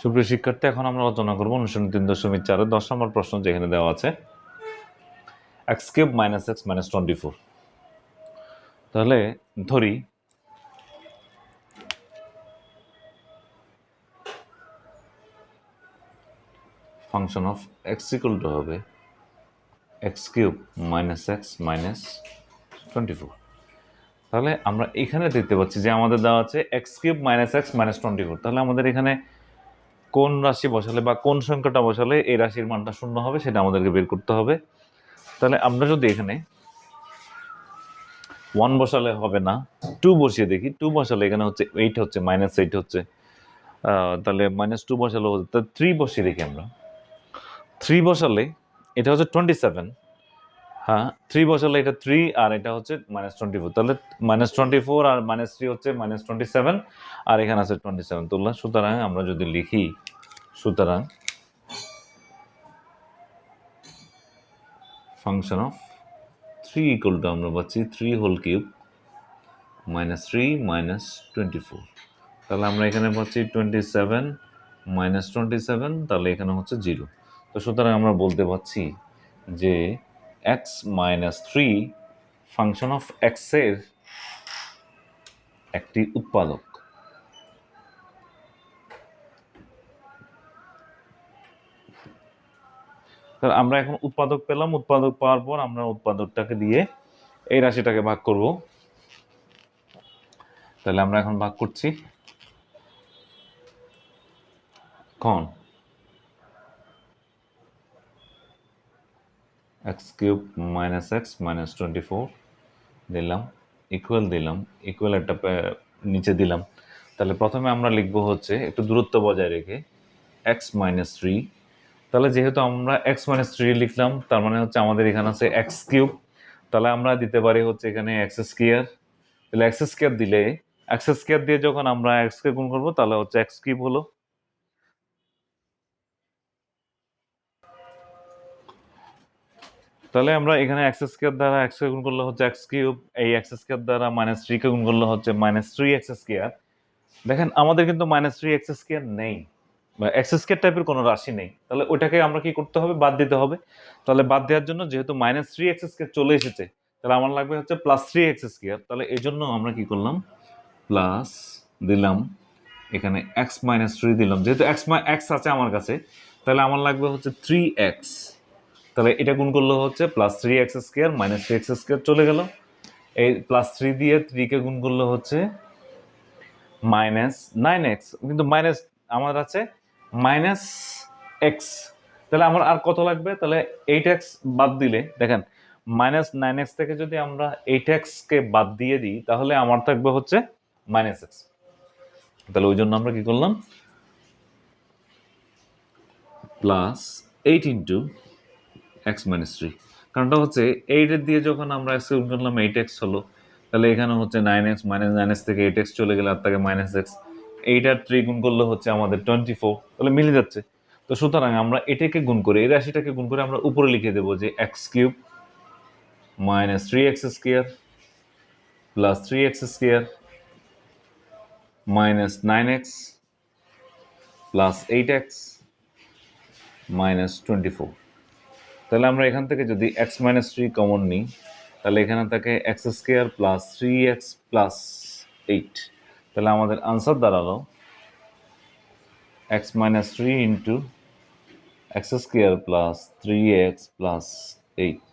সুপ্রিয় শিক্ষার্থী, এখন আমরা আলোচনা করব অনুশীলন তিন দশমিক চারে। দশ নম্বর প্রশ্ন যেখানে দেওয়া আছে x cube minus x minus twenty four. তাহলে ধরি, function of x equal to হবে x cube minus x minus twenty four. তাহলে আমরা এখানে দেখতে পাচ্ছি যে আমাদের দেওয়া আছে x cube minus x minus twenty four. তাহলে আমাদের এখানে কোন রাশি বসালে বা কোন সংখ্যাটা বসালে এই রাশির মানটা শূন্য হবে সেটা আমাদেরকে বের করতে হবে। তাহলে আমরা যদি এখানে ওয়ান বসালে হবে না টু বসিয়ে দেখি। টু বসালে এখানে হচ্ছে এইট হচ্ছে মাইনাস এইট হচ্ছে। তাহলে মাইনাস টু বসালে হচ্ছে থ্রি বসিয়ে দেখি আমরা। থ্রি বসালে এটা হচ্ছে টোয়েন্টি সেভেন হ্যাঁ থ্রি বসালে এটা থ্রি আর এটা হচ্ছে মাইনাস টোয়েন্টি ফোর তাহলে মাইনাস টোয়েন্টি ফোর আর মাইনাস থ্রি হচ্ছে মাইনাস টোয়েন্টি সেভেন আর এখানে আছে টোয়েন্টি সেভেন তুলনা সুতরাং আমরা যদি লিখি, সুতরাং function of three equal to আমরা পাচ্ছি three whole cube minus three minus twenty four তাহলে আমরা এখানে পাচ্ছি twenty seven minus twenty seven তাহলে এখানে হচ্ছে জিরো তো সুতরাং আমরা বলতে পারছি যে x minus three function of এক্সের একটি উৎপাদক। আমরা এখন উৎপাদক পেলাম, উৎপাদক পাওয়ার পর আমরা উৎপাদকটাকে দিয়ে এই রাশিটাকে ভাগ করব। তাহলে আমরা এখন ভাগ করছি। কন? X cube minus x minus twenty four দিলাম ইকুয়াল দিলাম ইকুয়াল একটা নিচে দিলাম। তাহলে প্রথমে আমরা লিখব হচ্ছে একটু দূরত্ব বজায় রেখে এক্স মাইনাস থ্রি তাহলে যেহেতু আমরা এক্স মাইনাস থ্রি লিখলাম, তার মানে হচ্ছে আমাদের এখানে আছে এক্স কিউব তাহলে আমরা দিতে পারি হচ্ছে এখানে এক্স স্কোয়ার তাহলে এক্স স্কোয়ার দিলে এক্স স্কোয়ার দিয়ে যখন আমরা এক্সকে গুণ করব, তাহলে হচ্ছে এক্স কিউব হলো। তাহলে আমরা এখানে এক্স স্কোয়ার দ্বারা এক্স গুণ করলে হচ্ছে এক্স কিউব এই এক্স স্কোয়ার দ্বারা মাইনাস থ্রি কে গুণ করলে হচ্ছে মাইনাস থ্রি এক্স স্কোয়ার দেখেন, আমাদের কিন্তু মাইনাস থ্রি এক্স স্কোয়ার নেই। বা এক্স স্কোয়ার টাইপের কোনো রাশি নেই। তাহলে ওইটাকে আমরা কি করতে হবে? বাদ দিতে হবে। তাহলে বাদ দেওয়ার জন্য যেহেতু মাইনাস থ্রি এক্স স্কোয়ার চলে এসেছে, তাহলে আমার লাগবে হচ্ছে প্লাস থ্রি এক্স স্কোয়ার তাহলে এই জন্য আমরা কি করলাম? প্লাস দিলাম। এখানে এক্স মাইনাস থ্রি দিলাম। যেহেতু এক্স এক্স আছে আমার কাছে, তাহলে আমার লাগবে হচ্ছে থ্রি এক্স তাহলে এটা গুণ করলে হচ্ছে plus three x square minus three x square চলে গেল। এই প্লাস থ্রি দিয়ে থ্রিকে গুণ করলে হচ্ছে মাইনাস নাইন এক্স কিন্তু মাইনাস আমার আছে মাইনাস এক্স তাহলে আমার আর কত লাগবে? তাহলে এইট এক্স বাদ দিলে, দেখেন মাইনাস নাইন এক্স থেকে যদি আমরা এইট এক্সকে বাদ দিয়ে দিই, তাহলে আমার থাকবে হচ্ছে মাইনাস এক্স তাহলে ওই জন্য আমরা কি করলাম? Plus eight into x minus three কারণটা হচ্ছে এইটের দিয়ে যখন আমরা এক্স গুণ করলাম এইট এক্স হলো, তাহলে এখানে হচ্ছে nine x minus nine x থেকে এইট এক্স চলে গেলে আর তাকে মাইনাস এক্স এইট আর থ্রি গুণ করলে হচ্ছে আমাদের টোয়েন্টি ফোর তাহলে মিলে যাচ্ছে। তো সুতরাং আমরা এটাকে গুণ করে, এই রাশিটাকে গুণ করে আমরা উপরে লিখে দেবো যে x cube minus three x square plus three x square minus nine x plus eight x minus twenty four তাহলে আমরা এখান থেকে যদি এক্স মাইনাস থ্রি কমন নিই, তাহলে এখানে থাকে x square plus three x plus eight তাহলে আমাদের আনসার দাঁড়াল x minus three into x square plus three x plus eight